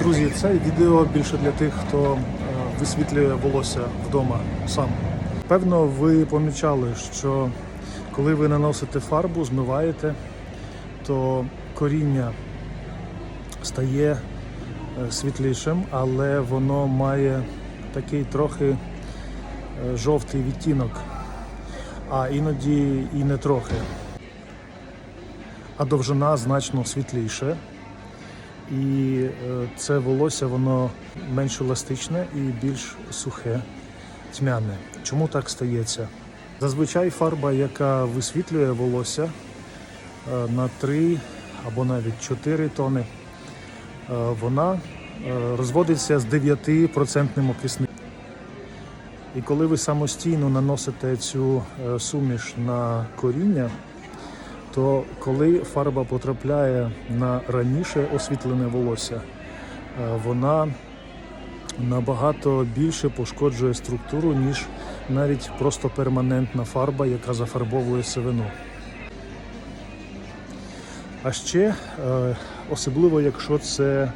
Друзі, це відео більше для тих, хто е, висвітлює волосся вдома сам. Певно, ви помічали, що коли ви наносите фарбу, змиваєте, то коріння стає е, світлішим, але воно має такий трохи е, жовтий відтінок, а іноді і не трохи. А довжина значно світліше. І е, це волосся воно менш еластичне і більш сухе, тьмяне. Чому так стається? Зазвичай фарба, яка висвітлює волосся е, на 3 або навіть 4 тони, е, вона розводиться з 9% окисником. І коли ви самостійно наносите цю суміш на коріння, то коли фарба потрапляє на раніше освітлене волосся, е, вона набагато більше пошкоджує структуру, ніж навіть просто перманентна фарба, яка зафарбовує сивину. А ще, е, особливо якщо це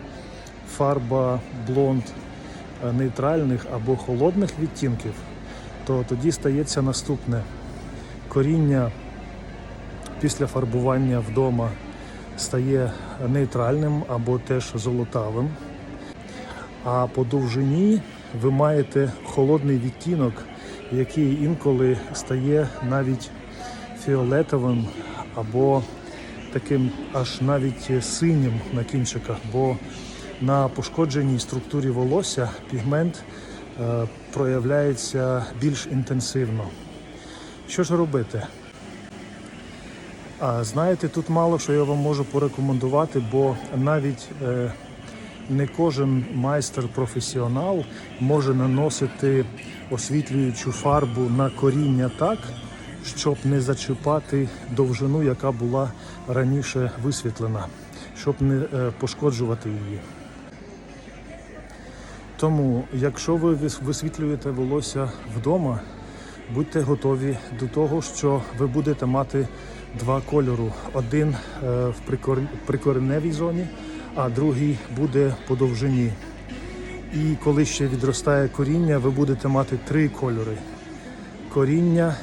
фарба блонд е, нейтральних або холодних відтінків, то тоді стається наступне. Коріння після фарбування вдома стає нейтральним або теж золотавим. А по довжині ви маєте холодний відтінок, який інколи стає навіть фіолетовим або таким аж навіть синім на кінчиках, бо на пошкодженій структурі волосся пігмент е, проявляється більш інтенсивно. Що ж робити? Знаєте, тут мало що я вам можу порекомендувати, бо навіть е, не кожен майстер-професіонал може наносити освітлюючу фарбу на коріння так, щоб не зачіпати довжину, яка була раніше висвітлена, щоб не е, пошкоджувати її. Тому, якщо ви висвітлюєте волосся вдома, будьте готові до того, що ви будете мати два кольору: один е, в прикореневій зоні, а другий буде по довжині. І коли ще відростає коріння, ви будете мати три кольори: коріння,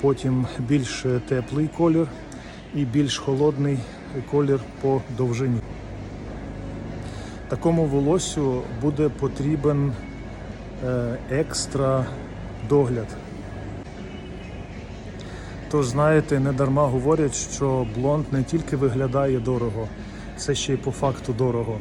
потім більш теплий колір і більш холодний колір по довжині. Такому волоссю буде потрібен е, екстра догляд. Тож, знаєте, не дарма говорять, що блонд не тільки виглядає дорого, це ще й по факту дорого.